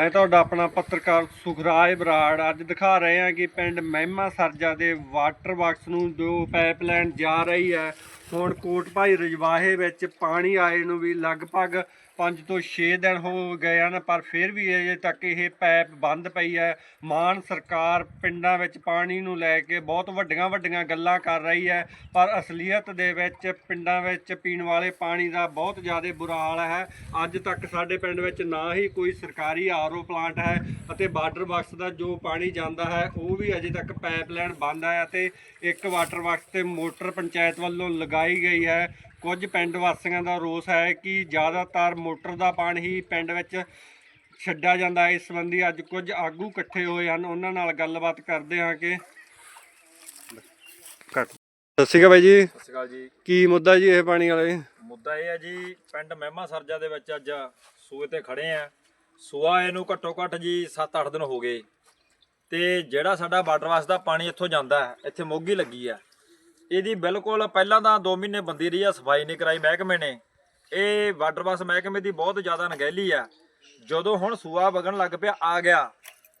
ਮੈਂ ਤੁਹਾਡਾ ਆਪਣਾ ਪੱਤਰਕਾਰ ਸੁਖਰਾਜ ਬਰਾੜ ਅੱਜ ਦਿਖਾ ਰਹੇ ਹਾਂ ਕਿ ਪਿੰਡ ਮਹਿਮਾ ਸਰਜਾ ਦੇ ਵਾਟਰ ਬਾਕਸ ਨੂੰ ਜੋ ਪਾਈਪਲਾਈਨ ਜਾ ਰਹੀ ਹੈ, ਹੁਣ ਕੋਟ ਭਾਈ ਰਜਵਾਹੇ ਵਿੱਚ ਪਾਣੀ ਆਏ ਨੂੰ ਵੀ ਲਗਭਗ 5 ਤੋਂ 6 ਦਿਨ ਹੋ ਗਏ ਹਨ, ਪਰ ਫਿਰ ਵੀ ਅਜੇ ਤੱਕ ਇਹ ਪੈਪ ਬੰਦ ਪਈ ਹੈ। ਮਾਨ ਸਰਕਾਰ ਪਿੰਡਾਂ ਵਿੱਚ ਪਾਣੀ ਨੂੰ ਲੈ ਕੇ ਬਹੁਤ ਵੱਡੀਆਂ ਵੱਡੀਆਂ ਗੱਲਾਂ ਕਰ ਰਹੀ ਹੈ, ਪਰ ਅਸਲੀਅਤ ਦੇ ਵਿੱਚ ਪਿੰਡਾਂ ਵਿੱਚ ਪੀਣ ਵਾਲੇ ਪਾਣੀ ਦਾ ਬਹੁਤ ਜ਼ਿਆਦਾ ਬੁਰਾ ਹਾਲ ਹੈ। ਅੱਜ ਤੱਕ ਸਾਡੇ ਪਿੰਡ ਵਿੱਚ ਨਾ ਹੀ ਕੋਈ ਸਰਕਾਰੀ ਆਰਓ ਪਲਾਂਟ ਹੈ ਅਤੇ ਵਾਟਰ ਬਾਕਸ ਦਾ ਜੋ ਪਾਣੀ ਜਾਂਦਾ ਹੈ, ਉਹ ਵੀ ਅਜੇ ਤੱਕ ਪਾਈਪਲਾਈਨ ਬੰਦ ਹੈ ਅਤੇ ਇੱਕ ਵਾਟਰ ਬਾਕਸ ਤੇ ਮੋਟਰ ਪੰਚਾਇਤ ਵੱਲੋਂ ਲਗਾਈ ਗਈ ਹੈ। ਕੁਝ ਪਿੰਡ ਵਾਸੀਆਂ ਦਾ ਰੋਸ ਹੈ ਕਿ ਜ਼ਿਆਦਾਤਰ ਮੋਟਰ ਦਾ ਪਾਣੀ ਹੀ ਪਿੰਡ ਵਿੱਚ ਛੱਡਿਆ ਜਾਂਦਾ ਹੈ। ਇਸ ਸੰਬੰਧੀ ਅੱਜ ਕੁਝ ਆਗੂ ਇਕੱਠੇ ਹੋਏ ਹਨ। ਉਹਨਾਂ ਨਾਲ ਗੱਲਬਾਤ ਕਰਦੇ ਹਾਂ ਕਿ ਸਤਿ ਸ਼੍ਰੀ ਅਕਾਲ ਬਾਈ ਜੀ। ਸਤਿ ਸ਼੍ਰੀ ਅਕਾਲ ਜੀ। ਕੀ ਮੁੱਦਾ ਜੀ ਇਹ ਪਾਣੀ ਵਾਲੇ? ਮੁੱਦਾ ਇਹ ਹੈ ਜੀ ਪਿੰਡ ਮਹਿਮਾ ਸਰਜਾ ਦੇ ਵਿੱਚ ਅੱਜ ਸੂਏ ਤੇ ਖੜੇ ਆ ਸੂਆ ਇਹਨੂੰ ਘੱਟੋ ਘੱਟ ਜੀ 7-8 ਦਿਨ ਹੋ ਗਏ। ਤੇ ਜਿਹੜਾ ਸਾਡਾ ਵਾਟਰ ਵਾਸ ਦਾ ਪਾਣੀ ਇੱਥੋਂ ਜਾਂਦਾ ਹੈ ਇੱਥੇ ਮੋਗੀ ਲੱਗੀ ਆ ਇਹਦੀ ਬਿਲਕੁਲ ਪਹਿਲਾਂ ਤਾਂ 2 ਮਹੀਨੇ ਬੰਦੀ ਰਹੀ ਆ, ਸਫ਼ਾਈ ਨਹੀਂ ਕਰਾਈ ਮਹਿਕਮੇ ਨੇ। ਇਹ ਵਾਟਰ ਵਾਸ ਮਹਿਕਮੇ ਦੀ ਬਹੁਤ ਜ਼ਿਆਦਾ ਨਗਹਿਲੀ ਆ। ਜਦੋਂ ਹੁਣ ਸੂਆ ਵਗਣ ਲੱਗ ਪਿਆ, ਆ ਗਿਆ।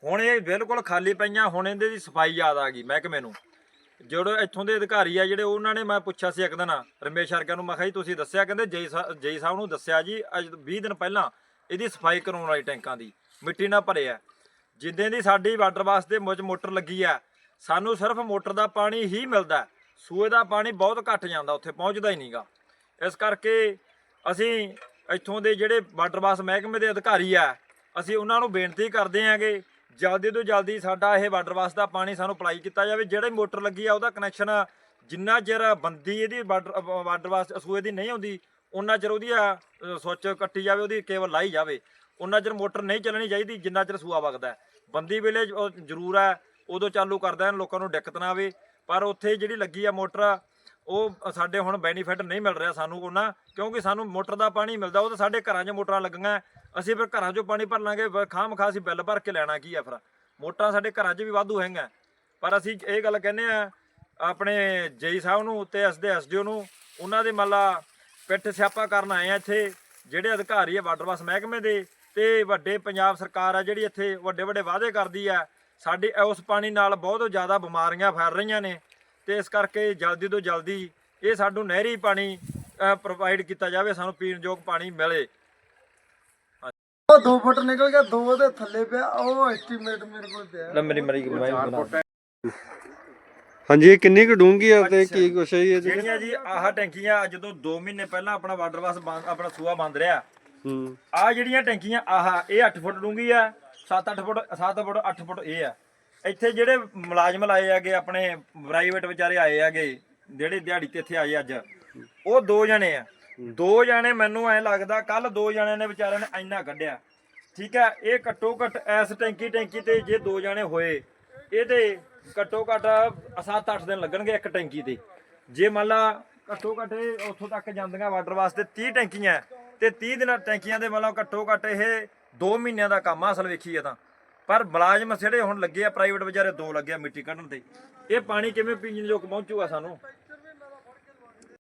ਹੁਣ ਇਹ ਬਿਲਕੁਲ ਖਾਲੀ ਪਈਆਂ, ਹੁਣ ਇਹਦੇ ਦੀ ਸਫ਼ਾਈ ਯਾਦ ਆ ਗਈ ਮਹਿਕਮੇ ਨੂੰ। ਜਿਹੜੇ ਇੱਥੋਂ ਦੇ ਅਧਿਕਾਰੀ ਆ ਜਿਹੜੇ, ਉਹਨਾਂ ਨੇ ਮੈਂ ਪੁੱਛਿਆ ਸੀ ਇੱਕ ਦਿਨ, ਰਮੇਸ਼ ਹਰਕਾ ਨੂੰ, ਮੈਂ ਕਿਹਾ ਜੀ, ਤੁਸੀਂ ਦੱਸਿਆ? ਕਹਿੰਦੇ, ਜੈ ਜੈ ਸਾਹਿਬ ਨੂੰ ਦੱਸਿਆ ਜੀ, ਅੱਜ 20 ਦਿਨ ਪਹਿਲਾਂ ਇਹਦੀ ਸਫ਼ਾਈ ਕਰਾਉਣ ਵਾਲੀ ਟੈਂਕਾਂ ਦੀ, ਮਿੱਟੀ ਨਾਲ ਭਰੇ ਭਰਿਆ ਜਿੱਦਾਂ ਦੀ ਸਾਡੀ ਵਾਟਰ ਬਾਸ ਦੇ ਮੁੱਝ ਮੋਟਰ ਲੱਗੀ ਆ, ਸਾਨੂੰ ਸਿਰਫ ਮੋਟਰ ਦਾ ਪਾਣੀ ਹੀ ਮਿਲਦਾ। ਸੂਏ ਦਾ ਪਾਣੀ ਬਹੁਤ ਘੱਟ ਜਾਂਦਾ ਉੱਥੇ ਪਹੁੰਚਦਾ ਹੀ ਨਹੀਂਗਾ। ਇਸ ਕਰਕੇ ਅਸੀਂ ਇੱਥੋਂ ਦੇ ਜਿਹੜੇ ਵਾਟਰ ਬਾਸ ਮਹਿਕਮੇ ਦੇ ਅਧਿਕਾਰੀ ਆ ਅਸੀਂ ਉਹਨਾਂ ਨੂੰ ਬੇਨਤੀ ਕਰਦੇ ਆਂਗੇ ਜਲਦੀ ਤੋਂ ਜਲਦੀ ਸਾਡਾ ਇਹ ਵਾਟਰ ਬਾਸ ਦਾ ਪਾਣੀ ਸਾਨੂੰ ਅਪਲਾਈ ਕੀਤਾ ਜਾਵੇ। ਜਿਹੜੇ ਮੋਟਰ ਲੱਗੀ ਆ ਉਹਦਾ ਕਨੈਕਸ਼ਨ ਜਿੰਨਾ ਚਿਰ ਬੰਦੀ ਇਹਦੀ ਵਾਟਰ ਵਾਟਰ ਬਾਸ ਸੂਏ ਦੀ ਨਹੀਂ ਆਉਂਦੀ ਉਹਨਾਂ ਚਿਰ ਉਹਦੀ ਆ, ਅ, ਸੁੱਚ ਕੱਟੀ ਜਾਵੇ ਉਹਦੀ ਕੇਬਲ ਲਾਈ ਜਾਵੇ। ਉਹਨਾਂ ਚਿਰ ਮੋਟਰ ਨਹੀਂ ਚੱਲਣੀ ਚਾਹੀਦੀ ਜਿੰਨਾ ਚਿਰ ਸੂਆ ਵਗਦਾ ਬੰਦੀ ਵੇਲੇ ਜ਼ਰੂਰ ਹੈ ਉਦੋਂ ਚਾਲੂ ਕਰਦਾ ਹੈ ਲੋਕਾਂ ਨੂੰ ਦਿੱਕਤ ਨਾ ਆਵੇ। ਪਰ ਉੱਥੇ ਜਿਹੜੀ ਲੱਗੀ ਆ ਮੋਟਰ, ਉਹ ਸਾਡੇ ਹੁਣ ਬੈਨੀਫਿਟ ਨਹੀਂ ਮਿਲ ਰਿਹਾ ਸਾਨੂੰ ਉਹਨਾਂ, ਕਿਉਂਕਿ ਸਾਨੂੰ ਮੋਟਰ ਦਾ ਪਾਣੀ ਮਿਲਦਾ, ਉਹ ਤਾਂ ਸਾਡੇ ਘਰਾਂ 'ਚ ਮੋਟਰਾਂ ਲੱਗੀਆਂ। ਅਸੀਂ ਫਿਰ ਘਰਾਂ 'ਚੋਂ ਪਾਣੀ ਭਰ ਲਾਂਗੇ ਖਾਮ ਖਾਸ ਹੀ ਬਿੱਲ ਭਰ ਕੇ ਲੈਣਾ ਕੀ ਆ ਫਿਰ। ਮੋਟਰਾਂ ਸਾਡੇ ਘਰਾਂ 'ਚ ਵੀ ਵਾਧੂ ਹੈਗੀਆਂ। ਪਰ ਅਸੀਂ ਇਹ ਗੱਲ ਕਹਿੰਦੇ ਆ, ਆਪਣੇ ਜੇਈ ਸਾਹਿਬ ਨੂੰ ਤੇ ਐਸਦੇ ਐਸਡੀਓ ਨੂੰ, ਉਹਨਾਂ ਦੇ ਮੱਲਾ ਪਿੱਠ ਸਿਆਪਾ ਕਰਨ ਆਏ ਆ ਇੱਥੇ, ਜਿਹੜੇ ਅਧਿਕਾਰੀ ਆ ਵਾਟਰ ਬਾਸ ਮਹਿਕਮੇ ਦੇ, ਤੇ ਵੱਡੇ ਪੰਜਾਬ ਸਰਕਾਰ ਆ ਜਿਹੜੀ ਇੱਥੇ ਵੱਡੇ ਵੱਡੇ ਵਾਅਦੇ ਕਰਦੀ ਆ। ਸਾਡੇ, ਉਸ ਪਾਣੀ ਨਾਲ ਬਹੁਤ ਜ਼ਿਆਦਾ ਬਿਮਾਰੀਆਂ ਫੈਲ ਰਹੀਆਂ ਨੇ। ਤੇ ਇਸ ਕਰਕੇ ਜਲਦੀ ਤੋਂ ਜਲਦੀ ਇਹ ਸਾਨੂੰ ਨਹਿਰੀ ਪਾਣੀ ਪ੍ਰੋਵਾਈਡ ਕੀਤਾ ਜਾਵੇ ਸਾਨੂੰ ਪੀਣ ਯੋਗ ਪਾਣੀ ਮਿਲੇ। ਉਹ 2 ਫੁੱਟ ਨਿਕਲ ਗਿਆ 2 ਦੇ ਥੱਲੇ ਪਿਆ ਉਹ ਐਸਟੀਮੇਟ ਮੇਰੇ ਕੋਲ ਪਿਆ। ਮੇਰੀ ਮਰੀ ਹਾਂਜੀ ਇਹ ਕਿੰਨੀ ਕੁ ਡੂੰਗੀ ਆ ਤੇ ਕੀ ਕੁਛ ਹੈ ਜੀ ਇਹਦੇ? ਜਿਹੜੀਆਂ ਜੀ ਆਹ ਟੈਂਕੀਆਂ ਜਦੋਂ 2 ਮਹੀਨੇ ਪਹਿਲਾਂ ਆਪਣਾ ਵਾਟਰ ਵਾਸ ਆਪਣਾ ਸੂਆ ਬੰਦ ਰਿਹਾ। ਹੂੰ। ਆ ਜਿਹੜੀਆਂ ਟੈਂਕੀਆਂ ਆਹ ਇਹ 8 ਫੁੱਟ ਡੂੰਗੀ ਆ 7-8 ਫੁੱਟ 7 ਫੁੱਟ 8 ਫੁੱਟ ਇਹ ਆ। ਇੱਥੇ ਜਿਹੜੇ ਮੁਲਾਜ਼ਮ ਲਾਏ ਆਗੇ ਆਪਣੇ ਪ੍ਰਾਈਵੇਟ ਵਿਚਾਰੇ ਆਏ ਆਗੇ ਜਿਹੜੇ ਦਿਹਾੜੀ ਤੇ ਇੱਥੇ ਆਏ ਅੱਜ ਉਹ ਦੋ ਜਣੇ ਆ। ਦੋ ਜਣੇ ਮੈਨੂੰ ਐ ਲੱਗਦਾ ਕੱਲ ਦੋ ਜਣਿਆਂ ਨੇ ਵਿਚਾਰਿਆਂ ਨੇ ਇੰਨਾ ਕੱਢਿਆ। ਠੀਕ ਹੈ ਇਹ ਘੱਟੋ ਘੱਟ ਐਸ ਟੈਂਕੀ ਟੈਂਕੀ ਤੇ ਜੇ ਦੋ ਜਣੇ ਹੋਏ ਇਹਦੇ ਘੱਟੋ ਘੱਟ 7-8 ਦਿਨ ਲੱਗਣਗੇ ਇੱਕ ਟੈਂਕੀ ਤੇ। ਜੇ ਮੰਨ ਲਾ ਘੱਟੋ ਘੱਟ ਉੱਥੋਂ ਤੱਕ ਜਾਂਦੀਆਂ ਵਾਟਰ ਵਾਸਤੇ 30 ਟੈਂਕੀਆਂ ਹੈ, ਤੇ 30 ਦਿਨਾਂ ਟੈਂਕੀਆਂ ਦੇ ਮਤਲਬ ਘੱਟੋ ਘੱਟ ਇਹ 2 ਮਹੀਨਿਆਂ ਦਾ ਕੰਮ ਆ ਅਸਲ ਵੇਖੀਏ ਤਾਂ। ਪਰ ਮੁਲਾਜ਼ਮ ਜਿਹੜੇ ਹੁਣ ਲੱਗੇ ਆ ਪ੍ਰਾਈਵੇਟ ਵਿਚਾਰੇ ਦੋ ਲੱਗੇ ਆ ਮਿੱਟੀ ਕੱਢਣ ਤੇ। ਇਹ ਪਾਣੀ ਕਿਵੇਂ ਪੀਣ ਯੋਗ ਪਹੁੰਚੂਗਾ ਸਾਨੂੰ।